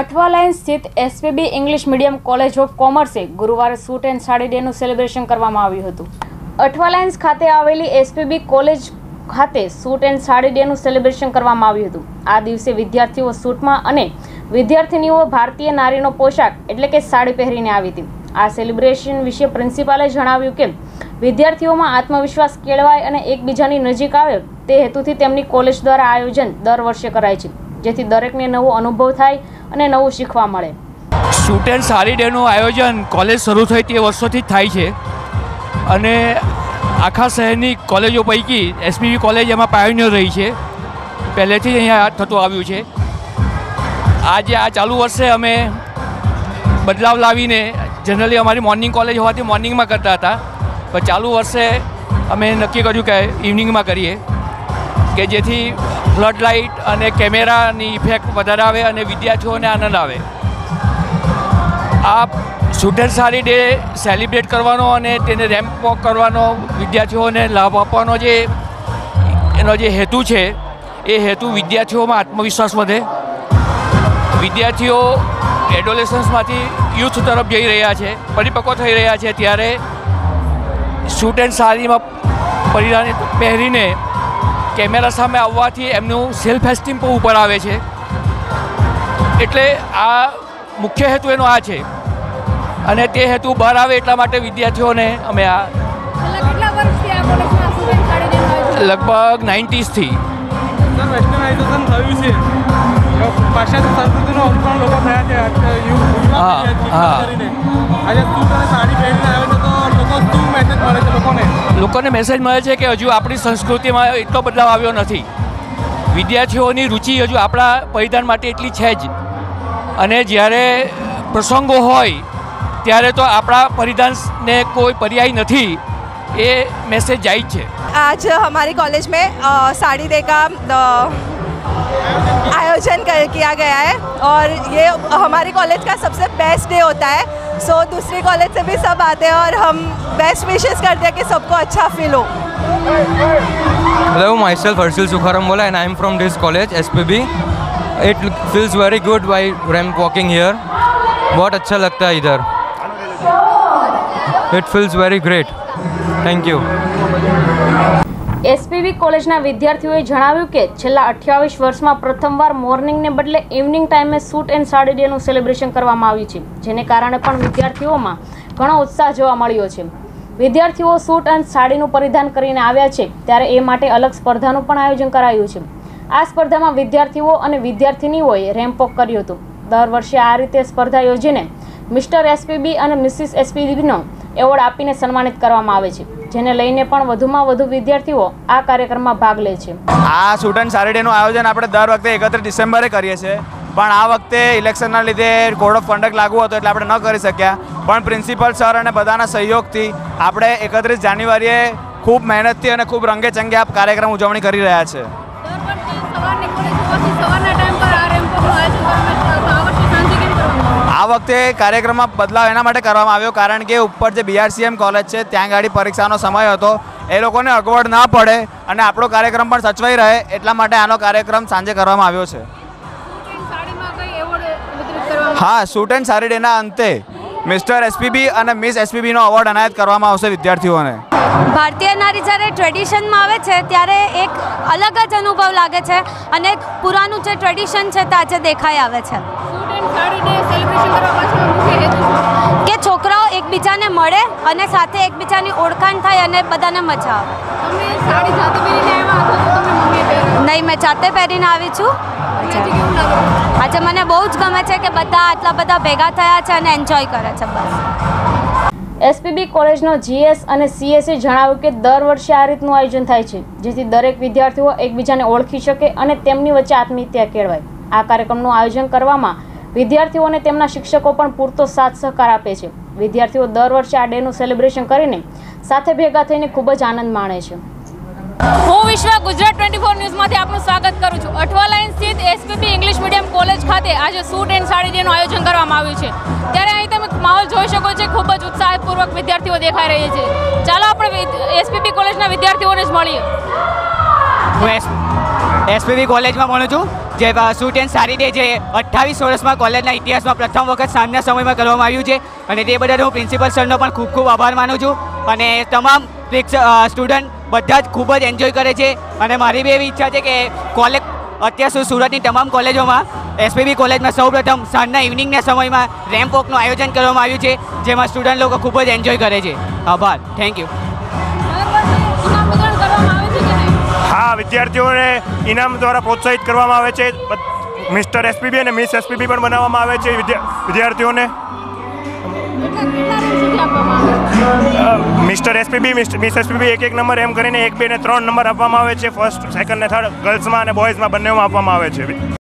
Athwa line સ્થિત SPB English medium college of કોમર્સે ગુરુવારે suit and sari ડેનું સેલિબ્રેશન કરવામાં આવ્યું હતું. અઠવા લાઇન્સ ખાતે આવેલી એસપીબી કોલેજ ખાતે સૂટ એન્ડ સાડી ડેનું સેલિબ્રેશન કરવામાં આવ્યું હતું. આ દિવસે વિદ્યાર્થીઓ સૂટમાં અને વિદ્યાર્થિનીઓ ભારતીય નારીનો પોશાક એટલે કે સાડી પહેરીને આવી હતી. આ સેલિબ્રેશન વિશે પ્રિન્સિપાલે જણાવ્યું કે, વિદ્યાર્થીઓમાં આત્મવિશ્વાસ કેળવાય અને એકબીજાની નજીક આવે તે હેતુથી તેમની કોલેજ દ્વારા આયોજન દર વર્ષે કરાય છે, જેથી દરેકને નવો અનુભવ થાય અને નવું શીખવા મળે. એન્ડ સારી ડેનું આયોજન કોલેજ શરૂ થઈ તે વર્ષોથી જ થાય છે. અને આખા શહેરની કોલેજો પૈકી એસપીવી કોલેજ એમાં પાયોનિયર રહી છે. પહેલેથી જ અહીંયા થતું આવ્યું છે. આજે આ ચાલુ વર્ષે અમે બદલાવ લાવીને જનરલી અમારી મોર્નિંગ કોલેજ હોવાથી મોર્નિંગમાં કરતા હતા. પણ ચાલુ વર્ષે અમે નક્કી કર્યું કે ઇવનિંગમાં કરીએ. કે જેથી ફ્લડ લાઇટ અને કેમેરાની ઇફેક્ટ વધારે આવે અને વિદ્યાર્થીઓને આનંદ આવે. આ સ્ટુડન્ટ સારી ડે સેલિબ્રેટ કરવાનો અને તેને રેમ્પ વોક કરવાનો વિદ્યાર્થીઓને લાભ આપવાનો જે એનો જે હેતુ છે, એ હેતુ વિદ્યાર્થીઓમાં આત્મવિશ્વાસ વધે. વિદ્યાર્થીઓ એડોલેસન્સમાંથી યુથ તરફ જઈ રહ્યા છે, પરિપક્વ થઈ રહ્યા છે, ત્યારે શૂટ એન્ડ સાડીમાં પરિધાન પહેરીને કેમેરા સામે આવવાથી એમનું સેલ્ફ એસ્ટીમ પણ ઉપર આવે છે. એટલે આ મુખ્ય હેતુ એનો આ છે. અને તે હેતુ બહાર આવે એટલા માટે વિદ્યાર્થીઓને અમે આ લગભગ નાઇન્ટીઝથી હા વેસ્ટર્નાઇઝેશન લોકોને લોકોને મેસેજ મળે છે કે હજુ આપણી સંસ્કૃતિમાં એટલો બદલાવ આવ્યો નથી વિદ્યાર્થીઓની રુચિ હજુ આપણા પરિધાન માટે એટલી છે જ અને જ્યારે પ્રસંગો હોય ત્યારે તો આપણા પરિધાનને કોઈ પર્યાય નથી એ મેસેજ જાય જ છે आज हमारी कॉलेज में अ, साड़ी डे का अ, आयोजन कर, किया गया है और ये हमारी कॉलेज का सबसे बेस्ट डे होता है सो so, दूसरे कॉलेज से भी सब आते हैं और हम बेस्ट विशेस करते हैं कि सबको अच्छा फील हो। हेलो माई सेल्फ हर्षिल सुखारम बोला and I am from this college S P B it feels very good why I'm walking here बहुत अच्छा लगता है इधर। It feels very great thank you SPV કોલેજના વિદ્યાર્થીઓએ જણાવ્યું કે છેલ્લા અઠ્યાવીસ વર્ષમાં પ્રથમવાર મોર્નિંગને બદલે ઇવનિંગ ટાઈમે સૂટ એન્ડ સાડી ડેનું સેલિબ્રેશન કરવામાં આવ્યું છે, જેને કારણે પણ વિદ્યાર્થીઓમાં ઘણો ઉત્સાહ જોવા મળ્યો છે. વિદ્યાર્થીઓ સૂટ અને સાડીનું પરિધાન કરીને આવ્યા છે, ત્યારે એ માટે અલગ સ્પર્ધાનું પણ આયોજન કરાયું છે. આ સ્પર્ધામાં વિદ્યાર્થીઓ અને વિદ્યાર્થિનીઓએ રેમ્પોક કર્યું હતું. દર વર્ષે આ રીતે સ્પર્ધા યોજીને મિસ્ટર એસપીબી અને મિસિસ એસપીબીનો એવોર્ડ આપીને સન્માનિત કરવામાં આવે છે, જેને લઈને પણ વધુમાં વધુ વિદ્યાર્થીઓ આ કાર્યક્રમમાં ભાગ લે છે. આ સ્ટુડન્ટ સારીડેનું આયોજન આપણે દર વખતે એકત્રીસ ડિસેમ્બરે કરીએ છીએ, પણ આ વખતે ઇલેક્શનના લીધે કોડ ઓફ કન્ડક્ટ લાગુ હતો એટલે આપણે ન કરી શક્યા, પણ પ્રિન્સિપલ સર અને બધાના સહયોગથી આપણે એકત્રીસ જાન્યુઆરીએ ખૂબ મહેનતથી અને ખૂબ રંગે ચંગે આ કાર્યક્રમ ઉજવણી કરી રહ્યા છે. વખતે કાર્યક્રમમાં બદલાવ એના માટે કરવામાં આવ્યો, કારણ કે ઉપર જે બીઆરસીએમ કોલેજ છે, ત્યાં ગાડી પરીક્ષાનો સમય હતો. એ લોકોને અગવડ ના પડે અને આપણો કાર્યક્રમ પણ સચવાઈ રહે, એટલા માટે આનો કાર્યક્રમ સાંજે કરવામાં આવ્યો છે. હા સ્ટુડન્ટ એન્ડ સારી ડેના અંતે મિસ્ટર એસપીબી અને મિસ એસપીબીનો એવોર્ડ એનાયત કરવામાં આવશે વિદ્યાર્થીઓને. ભારતીય નારી જ્યારે ટ્રેડિશનમાં આવે છે, ત્યારે એક અલગ જ અનુભવ લાગે છે અને પુરાનું જે ટ્રેડિશન છે તે આજે દેખાઈ આવે છે. કે છોકરાઓ એકબીજાને મળે અને સાથે એકબીજાની ઓળખાણ થાય અને બધાને મજા આવે. નહીં મેં જાતે પહેરીને આવી છું. આજે આજે મને બહુ જ ગમે છે કે બધા આટલા બધા ભેગા થયા છે અને એન્જોય કરે છે બસ. એસપીબી કોલેજનો જીએસ અને સીએસએ જણાવ્યું કે દર વર્ષે આ રીતનું આયોજન થાય છે જેથી દરેક વિદ્યાર્થીઓ એકબીજાને ઓળખી શકે અને તેમની વચ્ચે આત્મીયતા કેળવાય. આ કાર્યક્રમનું આયોજન કરવામાં વિદ્યાર્થીઓ અને તેમના શિક્ષકો પણ પૂરતો સાથ સહકાર આપે છે. વિદ્યાર્થીઓ દર વર્ષે આ ડેનું સેલિબ્રેશન કરીને સાથે ભેગા થઈને ખૂબ જ આનંદ માણે છે. હું વિશ્વા ગુજરાત ટ્વેન્ટી ફોર ન્યૂઝમાંથી આપનું સ્વાગત કરું છું. અઠવા લાઇન સ્થિત એસપીપી ઇંગ્લિશ મીડિયમ કોલેજ ખાતે આજે સૂટ એન્ડ સાડી ડેનું આયોજન કરવામાં આવ્યું છે. ત્યારે અહીં તમે માહોલ જોઈ શકો છો ખૂબ જ ઉત્સાહપૂર્વક વિદ્યાર્થીઓ દેખાઈ રહી છે. ચાલો આપણે એસપીપી કોલેજના વિદ્યાર્થીઓને જ મળીએ. હું એસ એસપીબી કોલેજમાં ભણું છું. જે શૂટ એન્ડ સારી ડે જે અઠ્ઠાવીસ વર્ષમાં કોલેજના ઇતિહાસમાં પ્રથમ વખત સાંજના સમયમાં કરવામાં આવ્યું છે. અને તે બદલ હું પ્રિન્સિપલ સરનો પણ ખૂબ ખૂબ આભાર માનું છું. અને તમામ સ્ટુડન્ટ બધા જ ખૂબ જ એન્જોય કરે છે. અને મારી બી એવી ઈચ્છા છે કે કોલેજ, અત્યાર સુધી સુરતની તમામ કોલેજોમાં એસપીબી કોલેજમાં સૌપ્રથમ સાંજના ઇવનિંગના સમયમાં રેમ્પ વોકનું આયોજન કરવામાં આવ્યું છે, જેમાં સ્ટુડન્ટ લોકો ખૂબ જ એન્જોય કરે છે. આભાર. થેન્ક યુ હા વિદ્યાર્થીઓને ઇનામ દ્વારા પ્રોત્સાહિત કરવામાં આવે છે. મિસ્ટર એસપીબી અને મિસ એસપીબી પણ બનાવવામાં આવે છે વિદ્યા- વિદ્યાર્થીઓને. મિસ્ટર એસપીબી મિસ એસપીબી એક એક નંબર એમ કરીને એક બે ને ત્રણ નંબર આપવામાં આવે છે. ફર્સ્ટ સેકન્ડ ને થર્ડ ગર્લ્સમાં અને બોયઝમાં બંનેમાં આપવામાં આવે છે.